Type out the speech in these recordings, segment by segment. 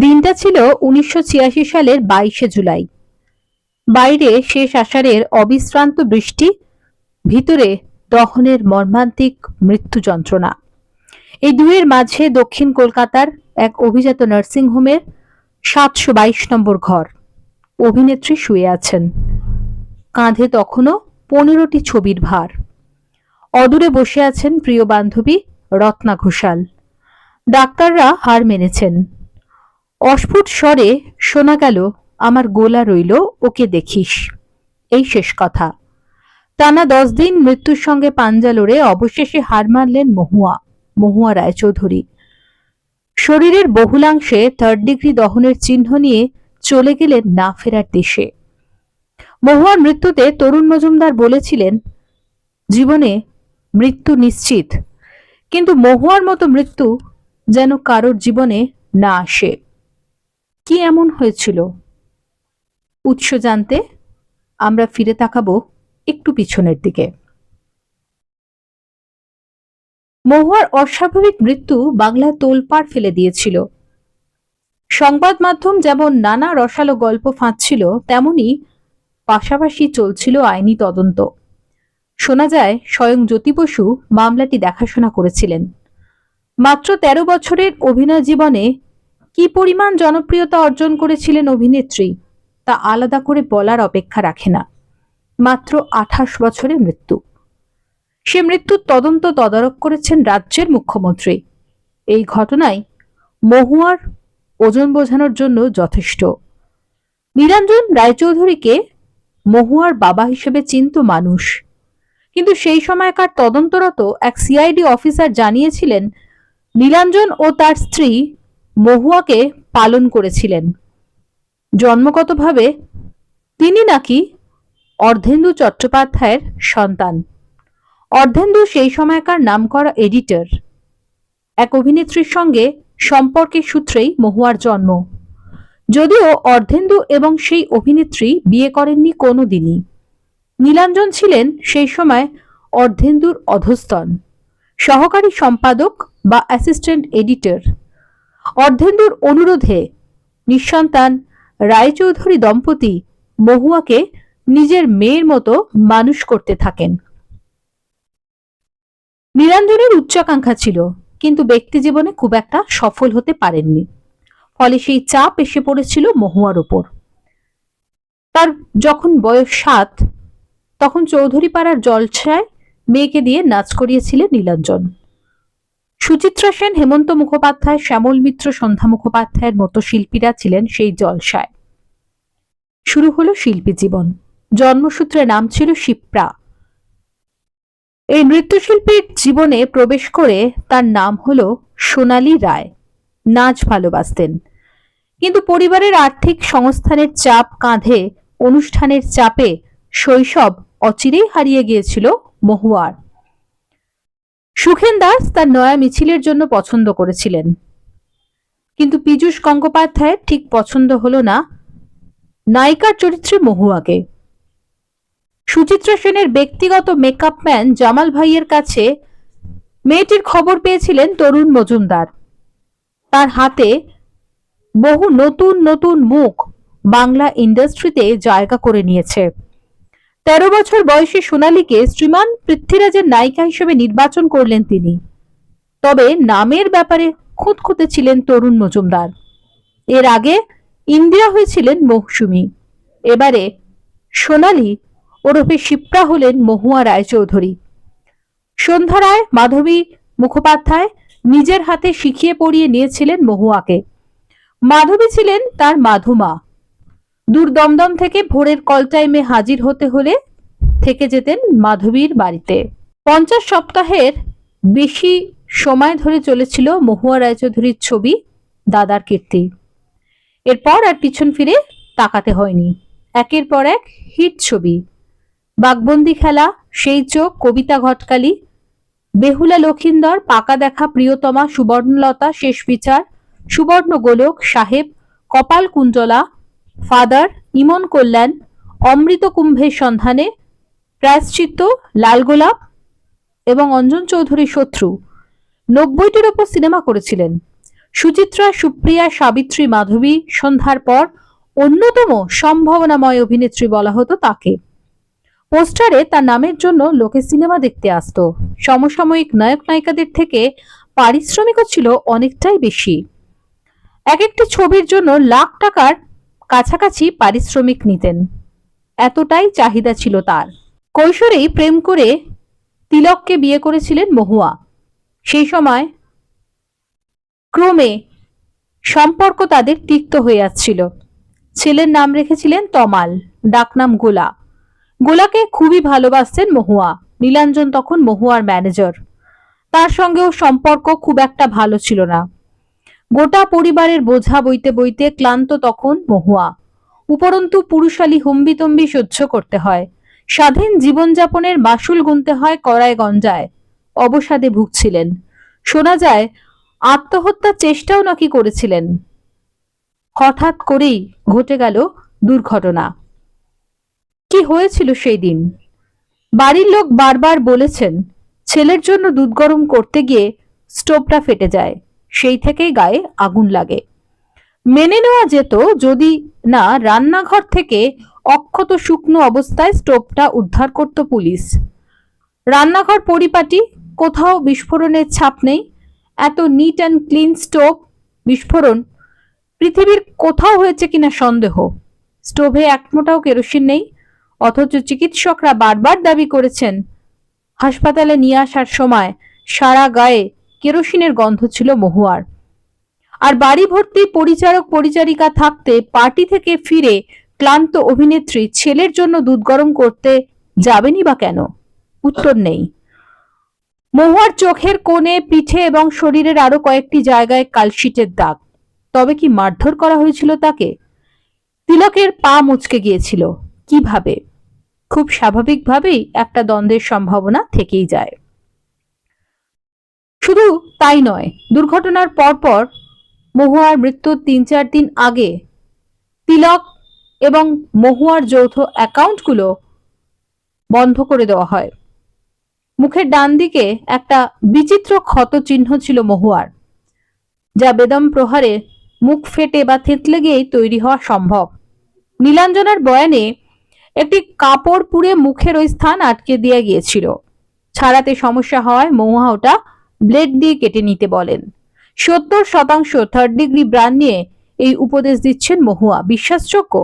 দিনটা ছিল উনিশশো ছিয়াশি সালের বাইশে জুলাই। বাইরে শেষ আষাঢ়ের অবিশ্রান্ত বৃষ্টি, ভিতরে দহনের মর্মান্তিক মৃত্যু যন্ত্রণা। এই দুয়ের মাঝে দক্ষিণ কলকাতার এক অভিজাত নার্সিংহোমের সাতশো বাইশ নম্বর ঘর। অভিনেত্রী শুয়ে আছেন। কাঁধে তখনও পনেরোটি ছবির ভার। অদূরে বসে আছেন প্রিয় বান্ধবী রত্না ঘোষাল। ডাক্তাররা হার মেনেছেন। অস্ফুট স্বরে শোনা গেল, আমার গোলা রইল, ওকে দেখিস। এই শেষ কথা। টানা দশ দিন মৃত্যুর সঙ্গে পাঞ্জা লড়ে অবশেষে হার মানলেন মহুয়া মহুয়া রায়চৌধুরী। শরীরের বহুলাংশে থার্ড ডিগ্রি দহনের চিহ্ন নিয়ে চলে গেলেন না ফেরার দেশে। মহুয়ার মৃত্যুতে তরুণ মজুমদার বলেছিলেন, জীবনে মৃত্যু নিশ্চিত, কিন্তু মহুয়ার মতো মৃত্যু যেন কারোর জীবনে না আসে। কি এমন হয়েছিল? উৎস জানতে আমরা ফিরে তাকাবো একটু পিছনের দিকে। মহুয়ার অস্বাভাবিক মৃত্যু বাংলায় তোলপাড় ফেলে দিয়েছিল। সংবাদ মাধ্যম যেমন নানা রসালো গল্প ফাঁদছিল, তেমনি পাশাপাশি চলছিল আইনি তদন্ত। শোনা যায়, স্বয়ং জ্যোতি বসু মামলাটি দেখাশোনা করেছিলেন। মাত্র ১৩ বছরের অভিনয় জীবনে কি পরিমাণ জনপ্রিয়তা অর্জন করেছিলেন অভিনেত্রী, তা আলাদা করে বলার অপেক্ষা রাখে না। মাত্র আঠাশ বছরে মৃত্যু। সে মৃত্যুর তদন্ত তদারক করেছেন রাজ্যের মুখ্যমন্ত্রী। এই ঘটনায় মহুয়ার ওজন বোঝানোর জন্য যথেষ্ট। নিরঞ্জন রায়চৌধুরীকে মহুয়ার বাবা হিসেবে চিনত মানুষ। কিন্তু সেই সময়কার তদন্তরত এক সিআইডি অফিসার জানিয়েছিলেন নীলাঞ্জন ও তার স্ত্রী মহুয়াকে পালন করেছিলেন। জন্মগতভাবে তিনি নাকি অর্ধেন্দু চট্টোপাধ্যায়ের সন্তান। অর্ধেন্দু সেই সময়কার নামকরা এডিটর। এক অভিনেত্রীর সঙ্গে সম্পর্কের সূত্রেই মহুয়ার জন্ম। যদিও অর্ধেন্দু এবং সেই অভিনেত্রী বিয়ে করেননি কোনো দিনই নীলাঞ্জন ছিলেন সেই সময় অর্ধেন্দুর অধস্তন। সহকারী সম্পাদক বা অ্যাসিস্ট্যান্ট এডিটর। অর্ধেন্দুর অনুরোধে নিঃসন্তান রায়চৌধুরী দম্পতি মহুয়াকে নিজের মেয়ের মতো মানুষ করতে থাকেন। নিরঞ্জনের উচ্চাকাঙ্ক্ষা ছিল, কিন্তু ব্যক্তি জীবনে খুব একটা সফল হতে পারেননি। ফলে সেই চাপ এসে পড়েছিল মহুয়ার ওপর। তার যখন বয়স সাত, তখন চৌধুরী পাড়ার জলছায় মেয়েকে দিয়ে নাচ করিয়েছিলেন নীলাঞ্জন। সুচিত্রা সেন, হেমন্ত মুখোপাধ্যায়, শ্যামল মিত্র, সন্ধ্যা মুখোপাধ্যায়ের মতো শিল্পীরা ছিলেন সেই জলসায়। শুরু হলো শিল্পী জীবন। জন্মসূত্রে নাম ছিল শিপ্রা। এই নৃত্যশিল্পীর জীবনে প্রবেশ করে তার নাম হলো সোনালী রায়। নাচ ভালোবাসতেন। কিন্তু পরিবারের আর্থিক সংস্থানের চাপ কাঁধে, অনুষ্ঠানের চাপে শৈশব অচিরেই হারিয়ে গিয়েছিল মহুয়ার। সুখেন দাস তার নয়া মিছিলের জন্য পছন্দ করেছিলেন। কিন্তু পীযূষ গঙ্গোপাধ্যায়ের ঠিক পছন্দ হলো না নায়িকার চরিত্রে মহুয়াকে। সুচিত্রা সেনের ব্যক্তিগত মেকআপ ম্যান জামাল ভাইয়ের কাছে মেয়েটির খবর পেয়েছিলেন তরুণ মজুমদার। তার হাতে বহু নতুন নতুন মুখ বাংলা ইন্ডাস্ট্রিতে জায়গা করে নিয়েছে। তেরো বছর বয়সী সোনালীকে শ্রীমান পৃথ্বীরাজের নায়িকা হিসেবে নির্বাচন করলেন তিনি। তবে নামের ব্যাপারে খুঁতখুঁতে ছিলেন তরুণ মজুমদার। এর আগে ইন্দিরা হয়েছিলেন মৌসুমী। এবারে সোনালী ওরফে শিপ্রা হলেন মহুয়া রায়চৌধুরী। সন্ধ্যা রায়, মাধবী মুখোপাধ্যায় নিজের হাতে শিখিয়ে পড়িয়ে নিয়েছিলেন মহুয়াকে। মাধবী ছিলেন তার মাধুমা। দূর দমদম থেকে ভোরের কল টাইমে হাজির হতে হলে থেকে যেতেন মাধবীর বাড়িতে। পঞ্চাশ সপ্তাহের বেশি সময় ধরে চলেছিল মহুয়া রায়চৌধুরীর ছবি, দাদার কীর্তি। এরপর আর পিছন ফিরে তাকাতে হয়নি। একের পর এক হিট ছবি। বাগবন্দি খেলা, সেই চোখ, কবিতা ঘটকালি, বেহুলা লক্ষিন্দর, পাকা দেখা প্রিয়তমা, সুবর্ণলতা, শেষ বিচার, সুবর্ণ গোলক, সাহেব, কপাল কুঞ্জলা ফাদার ইমন কল্যাণ, অমৃত কুম্ভের সন্ধানে প্রায়শ্চিত্ত লাল গোলাপ এবং অঞ্জন চৌধুরী শত্রু। নব্বইটির ওপর সিনেমা করেছিলেন। সুচিত্রা, সুপ্রিয়া, সাবিত্রী, মাধবী সন্ধ্যার পর অন্যতম সম্ভাবনাময় অভিনেত্রী বলা হতো তাকে। পোস্টারে তার নামের জন্য লোকে সিনেমা দেখতে আসতো। সমসাময়িক নায়ক নায়িকাদের থেকে পারিশ্রমিকও ছিল অনেকটাই বেশি। এক একটি ছবির জন্য লাখ টাকার কাছাকাছি পারিশ্রমিক নিতেন। এতটাই চাহিদা ছিল তার। কৈশোরেই প্রেম করে তিলককে বিয়ে করেছিলেন মহুয়া। সেই সময় ক্রমে সম্পর্ক তাদের তিক্ত হয়ে যাচ্ছিল। ছেলের নাম রেখেছিলেন তমাল, ডাকনাম গোলা। গোলাকে খুবই ভালোবাসতেন মহুয়া। নীলাঞ্জন তখন মহুয়ার ম্যানেজার তার সঙ্গেও সম্পর্ক খুব একটা ভালো ছিল না। গোটা পরিবারের বোঝা বইতে বইতে ক্লান্ত তখন মহুয়া। উপরন্তু পুরুষালী হুম্বিতম্বি সহ্য করতে হয়। স্বাধীন জীবনযাপনের মাসুল গুনতে হয় কড়ায় গঞ্জায়। অবসাদে ভুগছিলেন। শোনা যায়, আত্মহত্যার চেষ্টাও নাকি করেছিলেন। হঠাৎ করেই ঘটে গেল দুর্ঘটনা। কি হয়েছিল সেই দিন? বাড়ির লোক বারবার বলেছেন, ছেলের জন্য দুধ গরম করতে গিয়ে স্টোভটা ফেটে যায়। সেই থেকেই গায়ে আগুন লাগে। মেনে নেওয়া যেত যদি না রান্নাঘর থেকে অক্ষত শুকনো অবস্থায় স্টোভটা উদ্ধার করত পুলিশ। রান্নাঘর পরিপাটি, কোথাও বিস্ফোরণের ছাপ নেই, এত নিট অ্যান্ড ক্লিন স্টোভ বিস্ফোরণ। পৃথিবীর কোথাও হয়েছে কিনা সন্দেহ। স্টোভে এক মোটাও কেরোসিন নেই, অথচ চিকিৎসকরা বারবার দাবি করেছেন, হাসপাতালে নিয়ে আসার সময় সারা গায়ে কেরোসিনের গন্ধ ছিল মহুয়ার। আর বাড়ি ভর্তি পরিচারক পরিচারিকা থাকতে পার্টি থেকে ফিরে ক্লান্ত অভিনেত্রী ছেলের জন্য দুধ গরম করতে যাবেনই বা কেন? উত্তর নেই। মহুয়ার চোখের কোণে পিঠে এবং শরীরের আরও কয়েকটি জায়গায় কালশিটের দাগ। তবে কি মারধর করা হয়েছিল তাকে? তিলকের পা মুচকে গিয়েছিল। কীভাবে? খুব স্বাভাবিকভাবেই একটা দ্বন্দ্বের সম্ভাবনা থেকেই যায়। শুধু তাই নয়, দুর্ঘটনার পরপর মহুয়ার মৃত্যুর তিন চার দিন আগে তিলক এবং মহুয়ার যৌথ অ্যাকাউন্টগুলো বন্ধ করে দেওয়া হয়। মুখের ডান দিকে একটা বিচিত্র ক্ষত চিহ্ন ছিল মহুয়ার, যা বেদম প্রহারে মুখ ফেটে বা থেতলে গিয়েই তৈরি হওয়া সম্ভব। নীলাঞ্জনার বয়ানে একটি কাপড় পুড়ে মুখের ওই স্থান আটকে দিয়ে গিয়েছিল। ছাড়াতে সমস্যা হওয়ায় মহুয়া ওটা ব্লেড দিয়ে কেটে নিতে বলেন। সত্তর শতাংশ থার্ড ডিগ্রি ব্রান নিয়ে এই উপদেশ দিচ্ছেন মহুয়া। বিশ্বাসযোগ্য?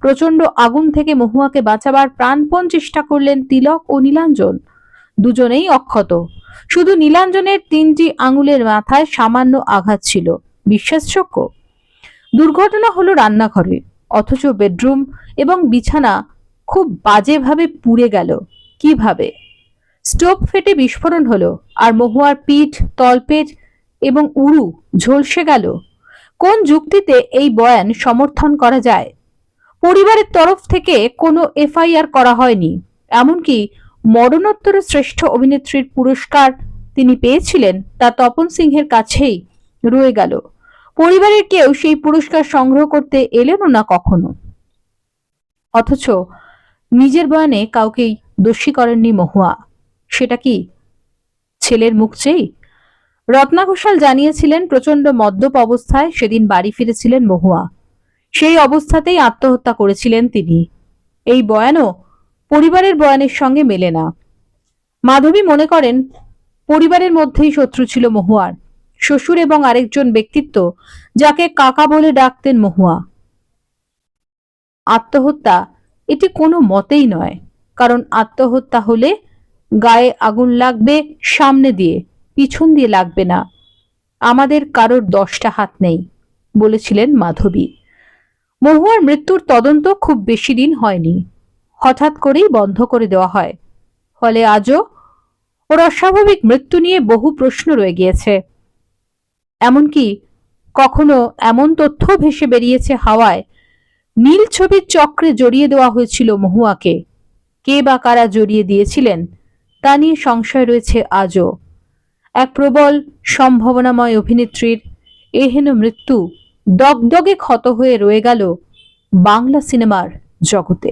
প্রচণ্ড আগুন থেকে মহুয়াকে বাঁচাবার প্রাণপণ চেষ্টা করলেন তিলক ও নীলাঞ্জন। দুজনেই অক্ষত। শুধু নীলাঞ্জনের তিনটি আঙুলের মাথায় সামান্য আঘাত ছিল। বিশ্বাসযোগ্য? দুর্ঘটনা হলো রান্নাঘরে, অথচ বেডরুম এবং বিছানা খুব বাজেভাবে পুড়ে গেল। কীভাবে? স্টোভ ফেটে বিস্ফোরণ হলো, আর মহুয়ার পিঠ, তলপেট এবং উড়ু ঝলসে গেল। কোন যুক্তিতে এই বয়ান সমর্থন করা যায়? পরিবারের তরফ থেকে কোনো এফআইআর করা হয়নি, এমনকি মরণোত্তর শ্রেষ্ঠ অভিনেত্রীর পুরস্কার তিনি পেয়েছিলেন তা তপন সিংহের কাছেই রয়ে গেল। পরিবারের কেউ সেই পুরস্কার সংগ্রহ করতে এলেনও না কখনো। অথচ নিজের বয়ানে কাউকেই দোষী করেননি মহুয়া। সেটা কি? ছেলের মুখ চেয়ে? রত্না ঘোষাল জানিয়েছিলেন প্রচণ্ড মদ্যপ অবস্থায় সেদিন বাড়ি ফিরেছিলেন মহুয়া। সেই অবস্থাতেই আত্মহত্যা করেছিলেন তিনি। এই বয়ানও পরিবারের বয়ানের সঙ্গে মেলে না। মাধবী মনে করেন, পরিবারের মধ্যেই শত্রু ছিল মহুয়ার। শ্বশুর এবং আরেকজন ব্যক্তিত্ব যাকে কাকা বলে ডাকতেন মহুয়া। আত্মহত্যা এটি কোনো মতেই নয়, কারণ আত্মহত্যা হলে গায়ে আগুন লাগবে, সামনে দিয়ে, পিছন দিয়ে লাগবে না। আমাদের কারোর দশটা হাত নেই, বলেছিলেন মাধবী। মহুয়ার মৃত্যুর তদন্ত খুব বেশি দিন হয়নি। হঠাৎ করেই বন্ধ করে দেওয়া হয়। ফলে আজও ওর অস্বাভাবিক মৃত্যু নিয়ে বহু প্রশ্ন রয়ে গিয়েছে। এমনকি কখনো এমন তথ্য ভেসে বেরিয়েছে হাওয়ায়, নীল ছবির চক্রে জড়িয়ে দেওয়া হয়েছিল মহুয়াকে। কে বা কারা জড়িয়ে দিয়েছিলেন তা নিয়ে সংশয় রয়েছে আজও। এক প্রবল সম্ভাবনাময় অভিনেত্রীর এহেন মৃত্যু দগদগে ক্ষত হয়ে রয়ে গেল বাংলা সিনেমার জগতে।